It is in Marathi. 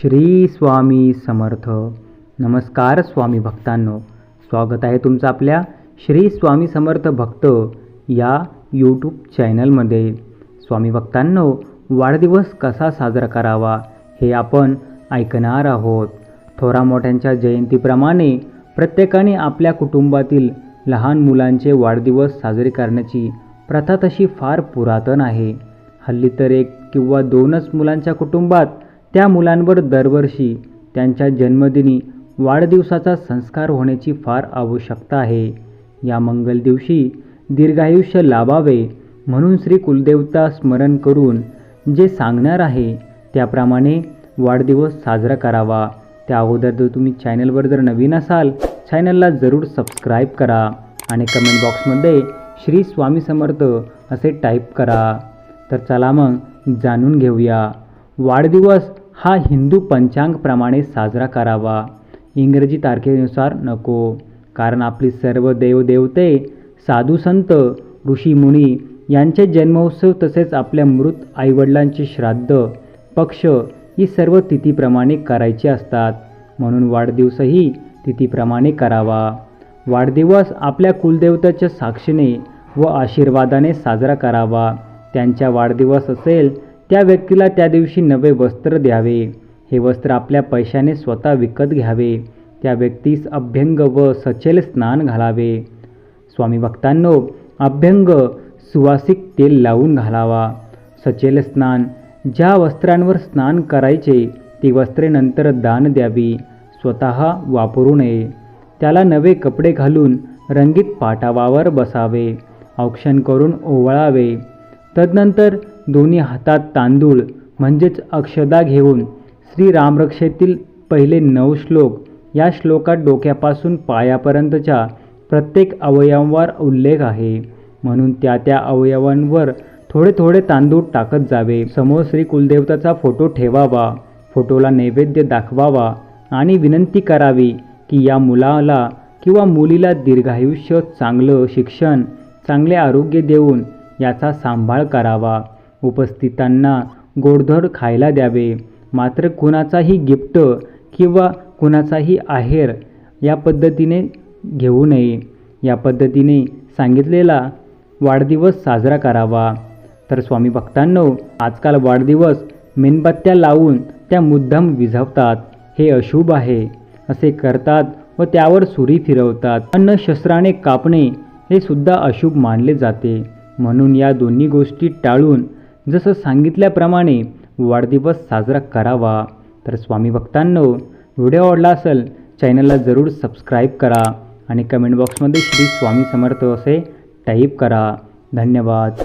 श्री स्वामी समर्थ. नमस्कार स्वामी भक्तांनो. स्वागत आहे तुमचं आपल्या श्री स्वामी समर्थ भक्त या यूट्यूब चॅनलमध्ये स्वामी भक्तांनो वाढदिवस कसा साजरा करावा हे आपण ऐकणार आहोत. थोरा मोठ्यांच्या जयंतीप्रमाणे प्रत्येकाने आपल्या कुटुंबातील लहान मुलांचे वाढदिवस साजरे करण्याची प्रथा तशी फार पुरातन आहे. हल्ली तर एक किंवा दोनच मुलांच्या कुटुंबात त्या मुलांवर दरवर्षी त्यांच्या जन्मदिनी वाढदिवसाचा संस्कार होण्याची फार आवश्यकता आहे. या मंगल दिवशी दीर्घायुष्य लाभावे म्हणून श्री कुलदेवता स्मरण करून जे सांगणार आहे त्याप्रमाणे वाढदिवस साजरा करावा. त्या अगोदर जर तुम्ही चॅनलवर जर नवीन असाल चॅनलला जरूर सबस्क्राईब करा आणि कमेंट बॉक्समध्ये श्री स्वामी समर्थ असे टाईप करा. तर चला मग जाणून घेऊया. वाढदिवस हा हिंदू पंचांगप्रमाणे साजरा करावा. इंग्रजी तारखेनुसार नको. कारण आपली सर्व देवदेवते साधू संत ऋषीमुनी यांचे जन्मोत्सव तसेच आपल्या मृत आईवडिलांचे श्राद्ध पक्ष ही सर्व तिथीप्रमाणे करायची असतात. म्हणून वाढदिवसही तिथीप्रमाणे करावा. वाढदिवस आपल्या कुलदेवतेच्या साक्षीने व आशीर्वादाने साजरा करावा. त्यांचा वाढदिवस असेल त्या व्यक्तीला त्या दिवशी नवे वस्त्र द्यावे. हे वस्त्र आपल्या पैशाने स्वतः विकत घ्यावे. त्या व्यक्तीस अभ्यंग व सचेल स्नान घालावे. स्वामी भक्तांनो अभ्यंग सुवासिक तेल लावून घालावा. सचेल स्नान ज्या वस्त्रांवर स्नान करायचे ती वस्त्रे नंतर दान द्यावी. स्वतः वापरू नये. त्याला नवे कपडे घालून रंगीत पाटावावर बसावे. औक्षण करून ओवळावे. तदनंतर दोन्ही हातात तांदूळ म्हणजेच अक्षदा घेऊन श्रीरामरक्षेतील पहिले नऊ श्लोक या श्लोकात डोक्यापासून पायापर्यंतच्या प्रत्येक अवयवांवर उल्लेख आहे. म्हणून त्या त्या अवयवांवर थोडे थोडे तांदूळ टाकत जावे. समोर श्री कुलदेवताचा फोटो ठेवावा फोटोला नैवेद्य दाखवावा आणि विनंती करावी की या मुलाला किंवा मुलीला दीर्घायुष्य चांगलं शिक्षण चांगले आरोग्य देऊन याचा सांभाळ करावा. उपस्थितांना गोडधोड खायला द्यावे. मात्र कुणाचाही गिफ्ट किंवा कुणाचाही आहेर या पद्धतीने घेऊ नये. या पद्धतीने सांगितलेला वाढदिवस साजरा करावा. तर स्वामी भक्तांनो आजकाल वाढदिवस मेणबत्त्या लावून त्या मुद्दाम विझवतात. हे अशुभ आहे. असे करतात व त्यावर सुरी फिरवतात. अन्न शस्त्राने कापणे हे सुद्धा अशुभ मानले जाते. म्हणून या दोन्ही गोष्टी टाळून जसं सांगितल्याप्रमाणे वाढदिवस साजरा करावा. तर स्वामी भक्तांनो व्हिडिओ आवडला असेल चॅनलला जरूर सबस्क्राईब करा आणि कमेंट बॉक्समध्ये श्री स्वामी समर्थ असे टाईप करा. धन्यवाद.